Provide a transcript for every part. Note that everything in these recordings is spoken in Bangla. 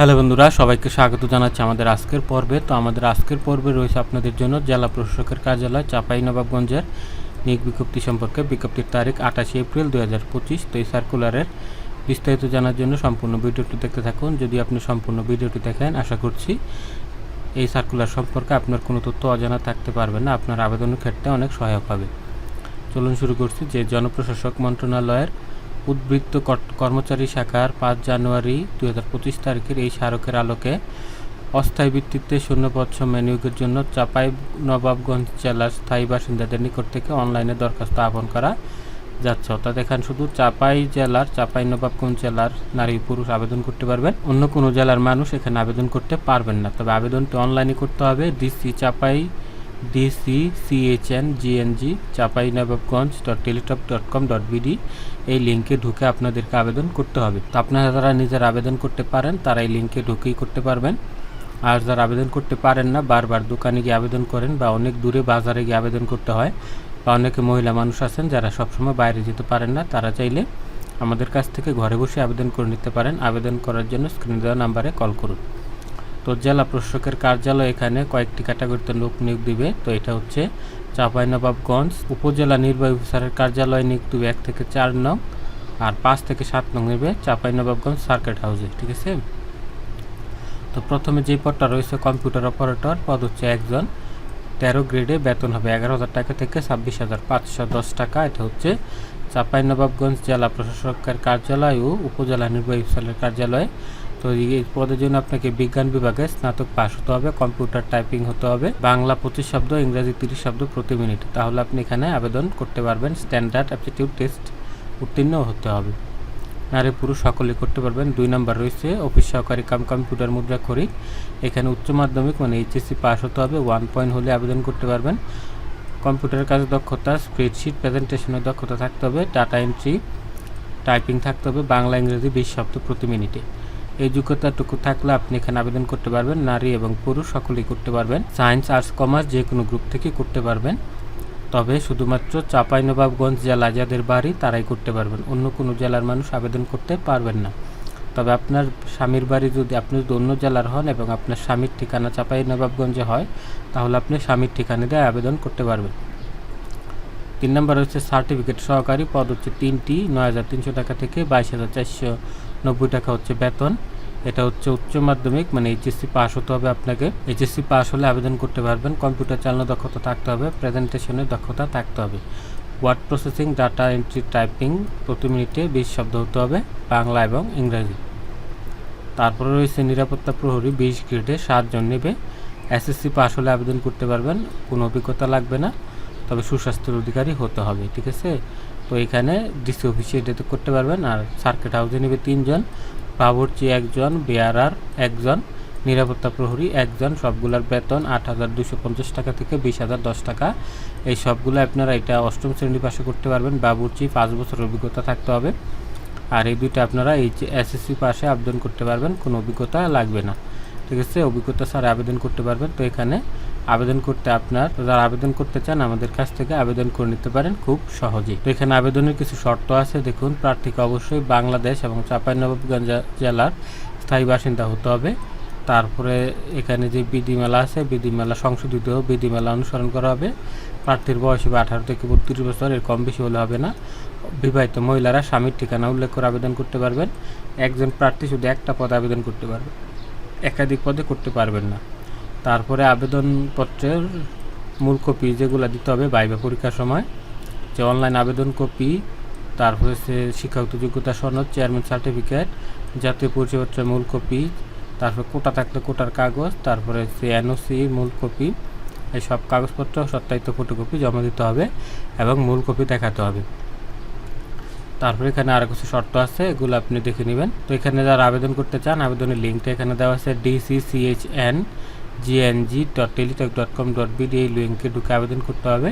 হ্যালো বন্ধুরা, সবাইকে স্বাগত জানাচ্ছি আমাদের আজকের পর্বে। তো আমাদের আজকের পর্বে রয়েছে আপনাদের জন্য জেলা প্রশাসকের কার্যালয় চাপাই নবাবগঞ্জের নিয়োগ বিজ্ঞপ্তি সম্পর্কে। বিজ্ঞপ্তির তারিখ আঠাশে এপ্রিল দু হাজার পঁচিশ। তো এই সার্কুলারের বিস্তারিত জানার জন্য সম্পূর্ণ ভিডিওটি দেখতে থাকুন। যদি আপনি সম্পূর্ণ ভিডিওটি দেখেন, আশা করছি এই সার্কুলার সম্পর্কে আপনার কোনো তথ্য অজানা থাকতে পারবে না। আপনার আবেদনের ক্ষেত্রে অনেক সহায়ক হবে। চলুন শুরু করছি। যে জনপ্রশাসক মন্ত্রণালয়ের উদ্বৃত্ত কর- কর্মচারী শাখার পাঁচ জানুয়ারি দু পঁচিশ তারিখের এই স্মারকের আলোকে অস্থায়ী ভিত্তিতে শূন্যপদ সময় নিয়োগের জন্য চাপাই নবাবগঞ্জ জেলার স্থায়ী বাসিন্দাদের নিকট থেকে অনলাইনে দরখাস্ত আহ্বান করা যাচ্ছে। অর্থাৎ এখানে শুধু চাপাই জেলার, চাপাই নবাবগঞ্জ জেলার নারী পুরুষ আবেদন করতে পারবেন। অন্য কোনো জেলার মানুষ এখানে আবেদন করতে পারবেন না। তবে আবেদনটি অনলাইনে করতে হবে। DC Chapai DC CHN GNG Chapai Nawabganj dot Teletalk dot com dot BD এই লিঙ্কে ঢুকে আপনাদেরকে আবেদন করতে হবে। তো আপনারা যারা নিজের আবেদন করতে পারেন, তারা এই লিঙ্কে ঢুকেই করতে পারবেন। আর যারা আবেদন করতে পারেন না, বারবার দোকানে গিয়ে আবেদন করেন বা অনেক দূরে বাজারে গিয়ে আবেদন করতে হয় বা অনেকে মহিলা মানুষ আছেন যারা সবসময় বাইরে যেতে পারেন না, তারা চাইলে আমাদের কাছ থেকে ঘরে বসে আবেদন করে নিতে পারেন। আবেদন করার জন্য স্ক্রিনে দেওয়া নাম্বারে কল করুন। তো জেলা প্রশাসকের কার্যালয় এখানে কয়েকটি ক্যাটাগরিতে লোক নিয়োগ দিবে। তো এটা হচ্ছে চাঁপাইনবাবগঞ্জ উপজেলা নির্বাহী অফিসারের কার্যালয় নিয়োগ দিবে এক থেকে চার নং আর পাঁচ থেকে সাত নং নেবে চাঁপাইনবাবগঞ্জ সার্কিট হাউসে, ঠিক আছে? তো প্রথমে যে পদটা রয়েছে কম্পিউটার অপারেটর, পদ হচ্ছে একজন। তেরো গ্রেডে বেতন হবে এগারো হাজার টাকা থেকে ছাব্বিশ হাজার পাঁচশো দশ টাকা। এটা হচ্ছে চাঁপাইনবাবগঞ্জ জেলা প্রশাসকের কার্যালয় ও উপজেলা নির্বাহী অফিসারের কার্যালয়। তো এই পদের জন্য আপনাকে বিজ্ঞান বিভাগে স্নাতক পাস হতে হবে কম্পিউটার টাইপিং হতে হবে, বাংলা পঁচিশ শব্দ, ইংরাজি তিরিশ শব্দ প্রতি মিনিট তাহলে আপনি এখানে আবেদন করতে পারবেন স্ট্যান্ডার্ড অ্যাপটিটিউড টেস্ট উত্তীর্ণ হতে হবে। নারী পুরুষ সকলে করতে পারবেন। দুই নাম্বার রয়েছে অফিস সহকারী কাম কম্পিউটার মুদ্রা করি এখানে উচ্চ মাধ্যমিক মানে এইচএসসি পাস হতে হবে ওয়ান পয়েন্ট হলে আবেদন করতে পারবেন। কম্পিউটারের কাজে দক্ষতা স্প্রেডশিট প্রেজেন্টেশনের দক্ষতা থাকতে হবে ডাটা এন্ট্রি টাইপিং থাকতে হবে, বাংলা, ইংরেজি বিশ শব্দ প্রতি মিনিটে এই যোগ্যতাটুকু থাকলে আপনি এখানে আবেদন করতে পারবেন, নারী এবং পুরুষ সকলেই করতে পারবেন। সায়েন্স, আর্টস, কমার্স যে কোনো গ্রুপ থেকে করতে পারবেন। তবে শুধুমাত্র চাঁপাইনবাবগঞ্জ জেলা যাদের বাড়ি, তারাই করতে পারবেন। অন্য কোনো জেলার মানুষ আবেদন করতে পারবেন না। তবে আপনার স্বামীর বাড়ি যদি আপনি যদি অন্য জেলার হন এবং আপনার স্বামীর ঠিকানা চাঁপাইনবাবগঞ্জে হয়, তাহলে আপনি স্বামীর ঠিকানা দিয়ে আবেদন করতে পারবেন। তিন নম্বর হচ্ছে সার্টিফিকেট সহকারী, পদ হচ্ছে তিনটি, নয় হাজার তিনশো টাকা থেকে বাইশ হাজার চারশো নব্বই টাকা হচ্ছে বেতন। এটা হচ্ছে উচ্চ মাধ্যমিক মানে এইচএসসি পাস হতে হবে আপনাকে। এইচএসসি পাস হলে আবেদন করতে পারবেন। কম্পিউটার চালানো দক্ষতা থাকতে হবে। প্রেজেন্টেশনের দক্ষতা থাকতে হবে। Word processing, data entry typing, প্রতি মিনিটে বিশ শব্দ হতে হবে বাংলা এবং ইংরাজি। তারপরে রয়েছে নিরাপত্তা প্রহরী, বিশ গ্রেডে সাতজন নেবে। এসএসসি পাস হলে আবেদন করতে পারবেন। কোনো অভিজ্ঞতা লাগবে না, তবে সুস্বাস্থ্যের অধিকারী হতে হবে, ঠিক আছে? তো এখানে ডিসি অফিসে এটাতে করতে পারবেন। আর সার্কিট হাউসে নেবে তিনজন, বাবুর্চি একজন, বেয়ারার একজন, নিরাপত্তা প্রহরী একজন, সবগুলোর বেতন আট হাজার দুশো পঞ্চাশ টাকা থেকে বিশ হাজার দশ টাকা। এই সবগুলো আপনারা এটা অষ্টম শ্রেণি পাশে করতে পারবেন। বাবুর্চি পাঁচ বছর অভিজ্ঞতা থাকতে হবে। আর এই দুইটা আপনারা এই এসএসসি পাশে আবেদন করতে পারবেন। কোনো অভিজ্ঞতা লাগবে না। ঠিক আছে? অভিজ্ঞতা ছাড়া আবেদন করতে পারবেন। তো এখানে আবেদন করতে আপনার যারা আবেদন করতে চান আমাদের কাছ থেকে আবেদন করে নিতে পারেন খুব সহজেই। তো এখানে আবেদনের কিছু শর্ত আছে, দেখুন, প্রার্থীকে অবশ্যই বাংলাদেশ এবং চাঁপাইনবাবগঞ্জ জেলার স্থায়ী বাসিন্দা হতে হবে। তারপরে এখানে যে বিধিমেলা আছে বিধিমেলা সংশোধিত বিধিমেলা অনুসরণ করা হবে। প্রার্থীর বয়স হবে আঠারো থেকে বত্রিশ বছর, এর কম বেশি হলে হবে না। বিবাহিত মহিলারা স্বামীর ঠিকানা উল্লেখ করে আবেদন করতে পারবেন। একজন প্রার্থী শুধু একটা পদে আবেদন করতে পারবে। একাধিক পদে করতে পারবেন না। তারপরে আবেদনপত্রের মূল কপি যেগুলো দিতে হবে বাইবা পরীক্ষার সময়, যে অনলাইন আবেদন কপি, তারপরে সে শিক্ষাগত যোগ্যতা সনদ চেয়ারম্যান সার্টিফিকেট জাতীয় পরিচয়পত্রের মূল কপি, তারপরে কোটা থাকলে কোটার কাগজ, তারপরে সে এনওসি মূল কপি, এই সব কাগজপত্র, সত্যায়িত ফটোকপি জমা দিতে হবে এবং মূল কপি দেখাতে হবে। তারপরে এখানে আরও কিছু শর্ত আছে, এগুলো আপনি দেখে নেবেন। তো এখানে যারা আবেদন করতে চান, আবেদনের লিঙ্কটা এখানে দেওয়া আছে DCCHN GNG dot Teletalk dot com dot BD এই লিঙ্কে ঢুকে আবেদন করতে হবে।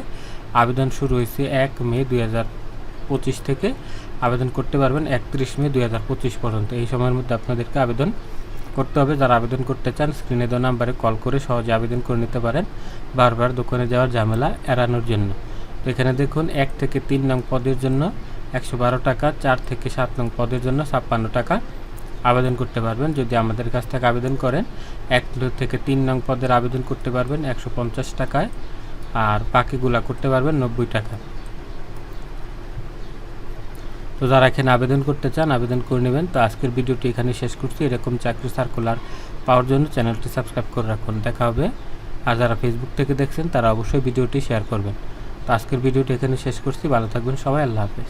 আবেদন শুরু হয়েছে এক মে দুই পঁচিশ থেকে। আবেদন করতে পারবেন একত্রিশ মে দুই পঁচিশ পর্যন্ত। এই সময়ের মধ্যে আপনাদেরকে আবেদন করতে হবে। যারা আবেদন করতে চান স্ক্রিনে দেওয়া নাম্বারে কল করে সহজে আবেদন করে নিতে পারেন। বারবার দোকানে যাওয়ার ঝামেলা এড়ানোর জন্য। এখানে দেখুন, এক থেকে তিন নং পদের জন্য একশো বারো টাকা, চার থেকে সাত নং পদের জন্য ছাপ্পান্ন টাকা। আবেদন করতে পারবেন। যদি আমাদের কাছ থেকে আবেদন করেন, এক থেকে তিন নং পদের আবেদন করতে পারবেন একশো পঞ্চাশ টাকায়। আর বাকিগুলা করতে পারবেন নব্বই টাকা। তো যারা এখানে আবেদন করতে চান, আবেদন করে নেবেন। তো আজকের ভিডিওটি এখানে শেষ করছি। এরকম চাকরি সার্কুলার পাওয়ার জন্য চ্যানেলটি সাবস্ক্রাইব করে রাখুন। দেখা হবে। আর যারা ফেসবুক থেকে দেখছেন, তারা অবশ্যই ভিডিওটি শেয়ার করবেন। তো আজকের ভিডিওটি এখানে শেষ করছি। ভালো থাকবেন সবাই। আল্লাহ হাফেজ।